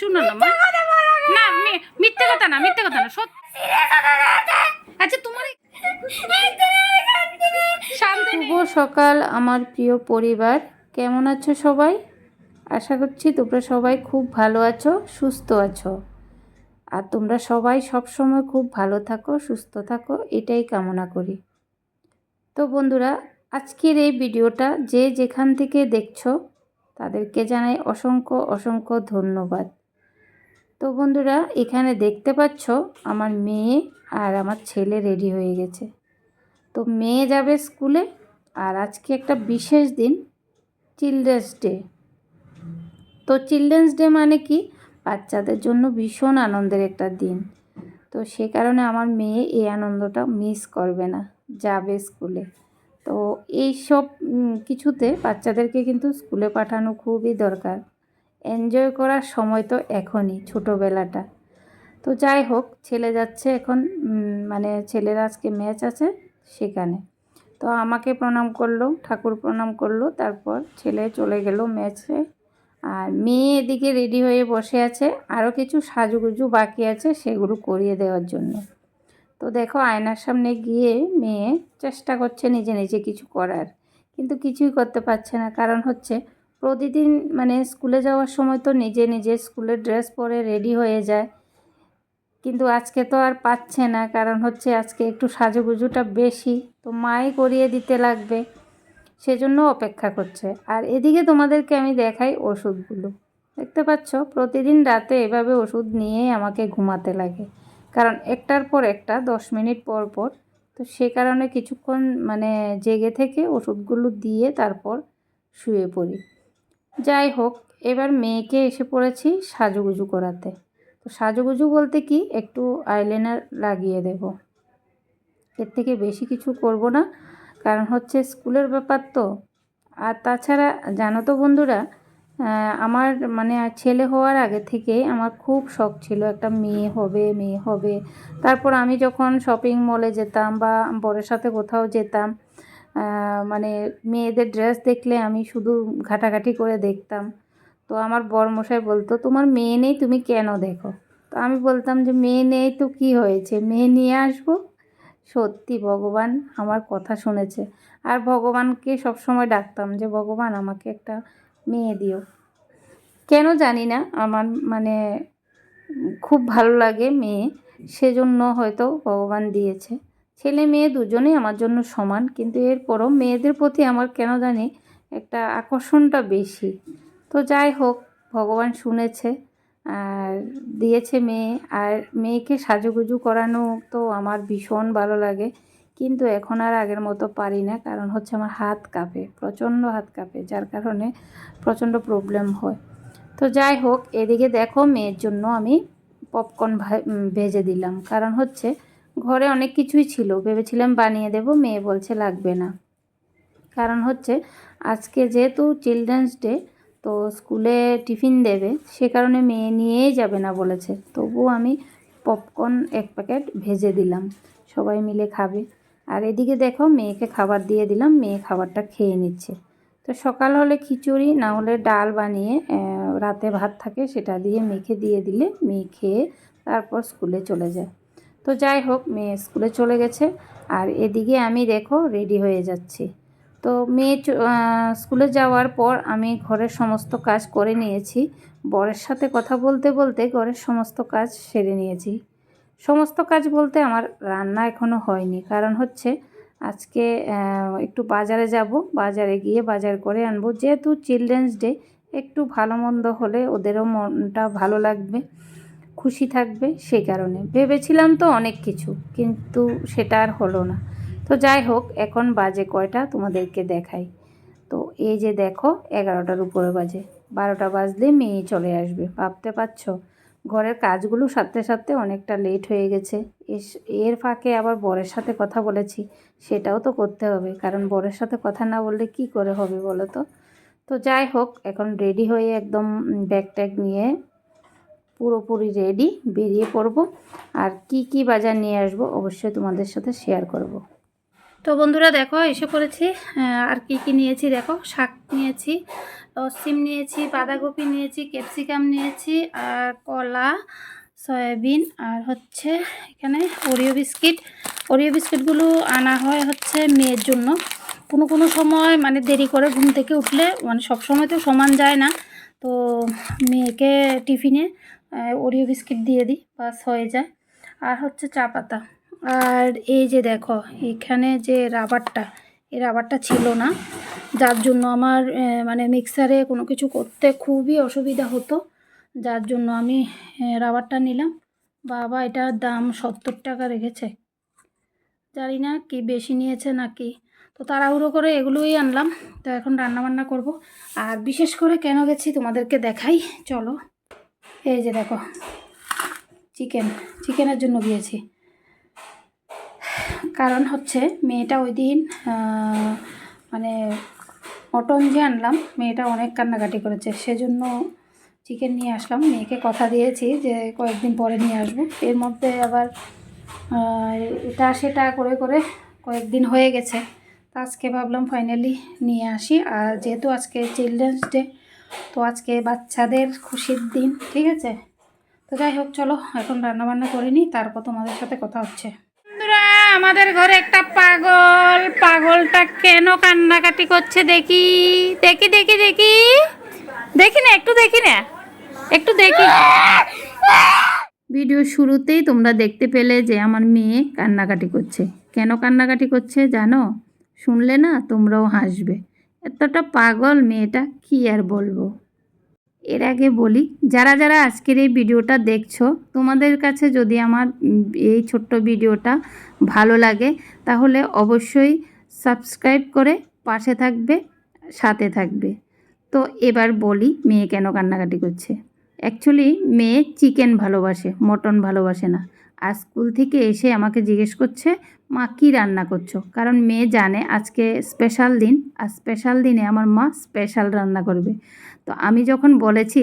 শুনো না মা। না মিথ্যে কথা না মিথ্যে কথা না সত্যি আচ্ছা তোমার শুভ সকাল আমার প্রিয় পরিবার। কেমন আছো সবাই? আশা করছি তোমরা সবাই খুব ভালো আছো সুস্থ আছো। আর তোমরা সবাই সব সময় খুব ভালো থাকো সুস্থ থাকো এটাই কামনা করি। তো বন্ধুরা আজকের এই ভিডিওটা যে যেখান থেকে দেখছ তাদেরকে জানাই অসংখ্য অসংখ্য ধন্যবাদ। তো বন্ধুরা, এখানে দেখতে পাচ্ছ আমার মেয়ে আর আমার ছেলে রেডি হয়ে গেছে। তো মেয়ে যাবে স্কুলে আর আজকে একটা বিশেষ দিন, চিলড্রেন্স ডে। তো চিলড্রেন্স ডে মানে কি? বাচ্চাদের জন্য ভীষণ আনন্দের একটা দিন। তো সে কারণে আমার মেয়ে এই আনন্দটা মিস করবে না, যাবে স্কুলে। তো এই সব কিছুতে বাচ্চাদেরকে কিন্তু স্কুলে পাঠানো খুবই দরকার। এনজয় করার সময় তো এখনই ছোটোবেলাটা। তো যাই হোক, ছেলে যাচ্ছে এখন মানে ছেলের আজকে ম্যাচ আছে সেখানে। তো আমাকে প্রণাম করল, ঠাকুর প্রণাম করল, তারপর ছেলে চলে গেল ম্যাচে আর মেয়ে এদিকে রেডি হয়ে বসে আছে। আরও কিছু সাজুগুজু বাকি আছে সেগুলো করিয়ে দেওয়ার জন্য। তো দেখো, আয়নার সামনে গিয়ে মেয়ে চেষ্টা করছে নিজে নিজে কিছু করার। কিন্তু কিছুই করতে পারছে না। কারণ হচ্ছে প্রতিদিন মানে স্কুলে যাওয়ার সময় তো নিজে নিজে স্কুলের ড্রেস পরে রেডি হয়ে যায়। কিন্তু আজকে তো আর পাচ্ছে না, কারণ হচ্ছে আজকে একটু সাজুগুজুটা বেশি। তো মাই করিয়ে দিতে লাগবে, সেজন্য অপেক্ষা করছে। আর এদিকে তোমাদেরকে আমি দেখাই ওষুধগুলো। দেখতে পাচ্ছ, প্রতিদিন রাতে এভাবে ওষুধ নিয়েই আমাকে ঘুমাতে লাগে। কারণ একটার পর একটা, দশ মিনিট পর পর, তো সে কারণে কিছুক্ষণ মানে জেগে থেকে ওষুধগুলো দিয়ে তারপর শুয়ে পড়ি। যাই হোক, এবার মেয়েকে এসে পড়েছি সাজুগুজু করাতে। তো সাজুগুজু বলতে কি? একটু আইলাইনার লাগিয়ে দেব। এর থেকে বেশি কিছু করব না, কারণ হচ্ছে স্কুলের ব্যাপার তো। আর তাছাড়া জানো তো বন্ধুরা আমার মানে ছেলে হওয়ার আগে থেকে আমার খুব শখ ছিল একটা মেয়ে হবে মেয়ে হবে। তারপর আমি যখন শপিং মলে যেতাম বা বরের সাথে কোথাও যেতাম মানে মেয়েদের ড্রেস দেখলে আমি শুধু ঘাটাঘাটি করে দেখতাম। তো আমার বরমশাই বলতো, তোমার মেয়ে নেই, তুমি কেন দেখো? তো আমি বলতাম যে, মেয়ে নেই তো কি হয়েছে? মেয়ে নিয়ে আসব? সত্যি ভগবান আমার কথা শুনেছে। আর ভগবানকে সবসময় ডাকতাম যে, ভগবান, আমাকে একটা মেয়ে দিও। কেন জানি না, আমার মানে খুব ভালো লাগে মেয়ে, সেজন্য হয়তো ভগবান দিয়েছে। ছেলে মেয়ে দুজনেই আমার জন্য সমান, কিন্তু এরপরও মেয়েদের প্রতি আমার কেন জানি একটা আকর্ষণটা বেশি। তো যাই হোক, ভগবান শুনেছে, আর দিয়েছে মেয়ে, আর মেয়েকে সাজুগুজু করানো তো আমার ভীষণ ভালো লাগে, কিন্তু এখন আর আগের মতো পারি না, কারণ হচ্ছে আমার হাত কাঁপে, প্রচণ্ড হাত কাঁপে, যার কারণে প্রচণ্ড প্রবলেম হয়। তো যাই হোক, এদিকে দেখো মেয়ের জন্য আমি পপকর্ন ভেজে দিলাম, কারণ হচ্ছে ঘরে অনেক কিছুই ছিল। ভেবেছিলাম বানিয়ে দেব, মেয়ে বলছে লাগবে না। কারণ হচ্ছে, আজকে যেহেতু চিলড্রেন্স ডে তো স্কুলে টিফিন দেবে, সে কারণে মেয়ে নিয়েই যাবে না বলেছে। তবু আমি পপকর্ন এক প্যাকেট ভেজে দিলাম। সবাই মিলে খাবে। আর এদিকে দেখো, মেয়েকে খাবার দিয়ে দিলাম, মেয়ে খাবারটা খেয়ে নিচ্ছে। তো সকাল হলে খিচুড়ি, না হলে ডাল বানিয়ে রাতে ভাত থাকে, সেটা দিয়ে মেখে দিয়ে দিলে, মেয়ে খেয়ে তারপর স্কুলে চলে যায়। তো যাই হোক, মেয়ে স্কুলে চলে গেছে। আর এদিকে আমি দেখো রেডি হয়ে যাচ্ছি। তো মেয়ে স্কুলে যাওয়ার পর আমি ঘরের সমস্ত কাজ করে নিয়েছি। বরের সাথে কথা বলতে বলতে ঘরের সমস্ত কাজ সেরে নিয়েছি। সমস্ত কাজ বলতে আমার রান্না এখনও হয়নি। কারণ হচ্ছে আজকে একটু বাজারে যাব। বাজারে গিয়ে বাজার করে আনব। যেহেতু চিলড্রেন্স ডে একটু ভালো মন্দ হলে ওদেরও মনটা ভালো লাগবে। খুশি থাকবে সেই কারণে। ভেবেছিলাম তো অনেক কিছু, কিন্তু সেটা আর হলো না। তো যাই হোক, এখন বাজে কয়টা তোমাদেরকে দেখাই। তো এই যে দেখো, এগারোটার উপরে বাজে। বারোটা বাজলে মেয়ে চলে আসবে। ভাবতে পারছ? ঘরের কাজগুলো সাথে সাথে অনেকটা লেট হয়ে গেছে। এর ফাঁকে আবার বরের সাথে কথা বলেছি। সেটাও তো করতে হবে। কারণ বরের সাথে কথা না বললে কি করে হবে বলো তো? তো যাই হোক, এখন রেডি হয়ে একদম ব্যাগ ট্যাগ নিয়ে পুরোপুরি রেডি বেরিয়ে পড়ব। আর কি কি বাজার নিয়ে আসব অবশ্যই তোমাদের সাথে শেয়ার করব। তো বন্ধুরা দেখো, এসে পড়েছি। আর কি কি নিয়েছি দেখো? শাক নিয়েছি সিম নিয়েছি, বাঁধাকপি নিয়েছি ক্যাপসিকাম নিয়েছি, আর কলা, সয়াবিন, আর হচ্ছে এখানে ওরিও বিস্কিট ওরিও বিস্কিটগুলো আনা হয় হচ্ছে মেয়ের জন্য। কোনো কোনো সময় মানে দেরি করে ঘুম থেকে উঠলে মানে সব সময় তো সমান যায় না। তো মেয়েকে টিফিনে ওরিও বিস্কিট দিয়ে দিই, বাস হয়ে যায়। আর হচ্ছে চা পাতা। আর এই যে দেখো, এখানে যে রাবারটা, এই রাবারটা ছিল না। যার জন্য আমার মানে মিক্সারে কোনো কিছু করতে খুবই অসুবিধা হতো। যার জন্য আমি রাবারটা নিলাম। বাবা, এটার দাম সত্তর টাকা রেখেছে। জানি না কি বেশি নিয়েছে নাকি তো তাড়াহুড়ো করে এগুলোই আনলাম। তো এখন রান্না বান্না করব। আর বিশেষ করে কেন গেছি তোমাদেরকে দেখাই। চলো। এই যে দেখো চিকেন চিকেনের জন্য গিয়েছি কারণ হচ্ছে মেয়েটা ওই দিন মানে মটন যে আনলাম, মেয়েটা অনেক কান্নাকাটি করেছে। সেজন্য চিকেন নিয়ে আসলাম। মেয়েকে কথা দিয়েছি যে কয়েকদিন পরে নিয়ে আসব। এর মধ্যে আবার এটা সেটা করে করে কয়েকদিন হয়ে গেছে। তো আজকে ভাবলাম ফাইনালি নিয়ে আসি। আর যেহেতু আজকে চিলড্রেন্স ডে তো আজকে বাচ্চাদের খুশির দিন, ঠিক আছে? তো যাই হোক, চলো, এখন রান্না বান্না করে নিই, তারপর তোমাদের সাথে কথা হচ্ছে। বন্ধুরা, আমাদের ঘরে একটা পাগল। পাগলটা কেন কান্নাকাটি করছে দেখি? দেখি দেখি দেখি। দেখি না, একটু দেখি না। একটু দেখি। ভিডিও শুরুতেই তোমরা দেখতে পেলে যে আমার মেয়ে কান্নাকাটি করছে। কেন কান্নাকাটি করছে জানো? শুনলে না তোমরাও হাসবে। এতটা পাগল মেয়েটা, কি আর বলব? এর আগে বলি, যারা যারা আজকের এই ভিডিওটা দেখছ, তোমাদের কাছে যদি আমার এই ছোট্ট ভিডিওটা ভালো লাগে, তাহলে অবশ্যই সাবস্ক্রাইব করে পাশে থাকবে, সাথে থাকবে। তো এবার বলি, মেয়ে কেন কান্নাকাটি করছে? অ্যাকচুয়ালি মেয়ে চিকেন ভালোবাসে মটন ভালোবাসে না। আর স্কুল থেকে এসে আমাকে জিজ্ঞেস করছে, মা, কী রান্না করছ? কারণ মেয়ে জানে আজকে স্পেশাল দিন, আর স্পেশাল দিনে আমার মা স্পেশাল রান্না করবে। তো আমি যখন বলেছি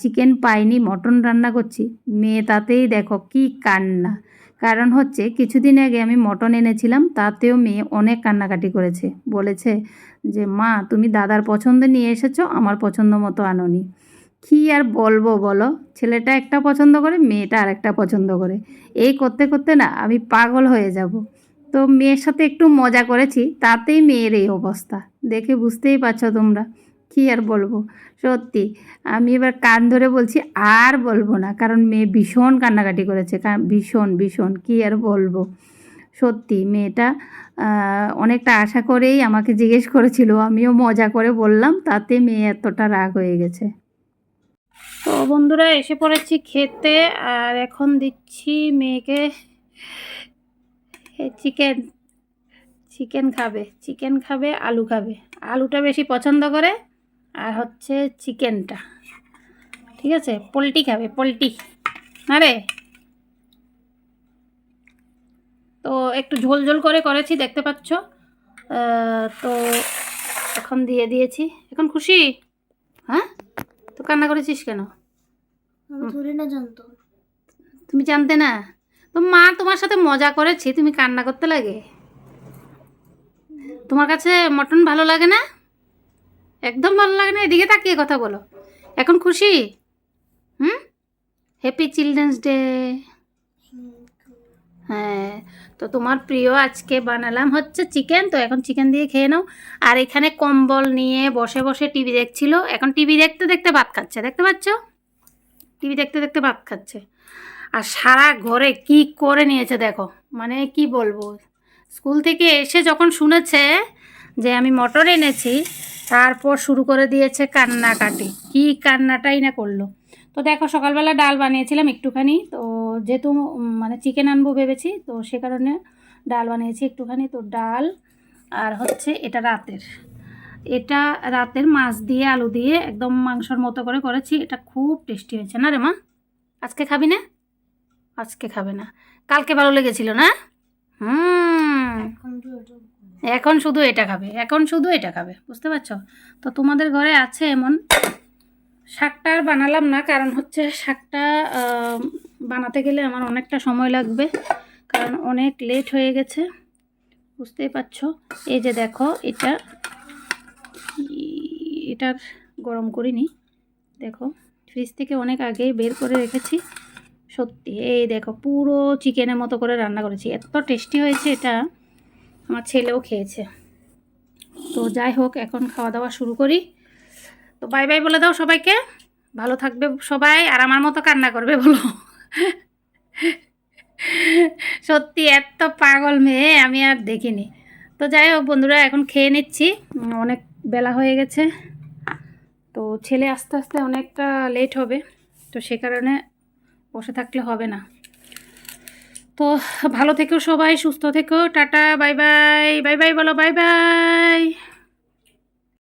চিকেন পাইনি মটন রান্না করছি, মেয়ে তাতেই দেখো কি কান্না। কারণ হচ্ছে, কিছুদিন আগে আমি মটন এনেছিলাম, তাতেও মেয়ে অনেক কান্নাকাটি করেছে। বলেছে যে, মা, তুমি দাদার পছন্দ নিয়ে এসেছ, আমার পছন্দ মতো আনোনি। কী আর বলব বলো? ছেলেটা একটা পছন্দ করে, মেয়েটা আর একটা পছন্দ করে। এই করতে করতে না আমি পাগল হয়ে যাব। তো মেয়ের সাথে একটু মজা করেছি, তাতেই মেয়ের এই অবস্থা। দেখে বুঝতেই পারছ তোমরা। কী আর বলব? সত্যি, আমি এবার কান ধরে বলছি, আর বলব না। কারণ মেয়ে ভীষণ কান্নাকাটি করেছে। ভীষণ ভীষণ, কী আর বলব? সত্যি, মেয়েটা অনেকটা আশা করেই আমাকে জিজ্ঞেস করেছিল। আমিও মজা করে বললাম, তাতে মেয়ে এতটা রাগ হয়ে গেছে। তো বন্ধুরা, এসে পড়েছি খেতে, আর এখন দিচ্ছি মেয়েকে চিকেন চিকেন খাবে চিকেন খাবে, আলু খাবে। আলুটা বেশি পছন্দ করে, আর হচ্ছে চিকেনটা। ঠিক আছে? পোলট্রি খাবে পোলট্রি না রে? তো একটু ঝোল ঝোল করে করেছি, দেখতে পাচ্ছ। তো এখন দিয়ে দিয়েছি। এখন খুশি? তো কান্না করেছিস কেন? না জানতো। তুমি জানতে না? তো মা তোমার সাথে মজা করেছি তুমি কান্না করতে লাগে? তোমার কাছে মটন ভালো লাগে না? একদম ভালো লাগে না? এদিকে তাকিয়ে কথা বলো। এখন খুশি? হুম? হ্যাপি চিলড্রেন্স ডে হ্যাঁ তো তোমার প্রিয় আজকে বানালাম হচ্ছে চিকেন তো এখন চিকেন দিয়ে খেয়ে নাও। আর এখানে কম্বল নিয়ে বসে বসে টিভি দেখছিল। এখন টিভি দেখতে দেখতে ভাত খাচ্ছে, দেখতে পাচ্ছ? টিভি দেখতে দেখতে ভাত খাচ্ছে। আর সারা ঘরে কি করে নিয়েছে দেখো মানে কি বলব? স্কুল থেকে এসে যখন শুনেছে যে আমি মটর এনেছি, তারপর শুরু করে দিয়েছে কান্নাকাটি। কি কান্নাটাই না করল। তো দেখো সকালবেলা ডাল বানিয়েছিলাম একটুখানি, তো যেহেতু মানে চিকেন আনব ভেবেছি তো সে কারণে ডাল বানিয়েছি একটুখানি। তো ডাল আর হচ্ছে এটা রাতের। এটা রাতের মাছ দিয়ে আলু দিয়ে একদম মাংসর মতো করে করেছি। এটা খুব টেস্টি হয়েছে। না রে মা? আজকে খাবি না? আজকে খাবে না। কালকে ভালো লেগেছিল না? হুম। এখন শুধু এটা খাবে। এখন শুধু এটা খাবে। বুঝতে পারছ? তো তোমাদের ঘরে আছে এমন শাকটা আর বানালাম না কারণ হচ্ছে শাকটা বানাতে গেলে আমার অনেকটা সময় লাগবে, কারণ অনেক লেট হয়ে গেছে। বুঝতেই পারছ? এই যে দেখো, এটা এটার গরম করিনি। দেখো ফ্রিজ থেকে অনেক আগেই বের করে রেখেছি। সত্যি, এই দেখো, পুরো চিকেনের মতো করে রান্না করেছি। এত টেস্টি হয়েছে এটা, আমার ছেলেও খেয়েছে। তো যাই হোক, এখন খাওয়া দাওয়া শুরু করি। তো বাই বাই বলে দাও সবাইকে। ভালো থাকবে সবাই, আর আমার মতো কান্না করবে, বলো। সত্যি এত পাগল মেয়ে, আমি আর দেখিনি। তো যাই হোক বন্ধুরা, এখন খেয়ে নিচ্ছি। অনেক বেলা হয়ে গেছে। তো ছেলে আস্তে আস্তে অনেকটা লেট হবে, তো সে কারণে বসে থাকলে হবে না। তো ভালো থেকো সবাই, সুস্থ থেকো, tata, bye bye bye bye বলো, বাই বাই।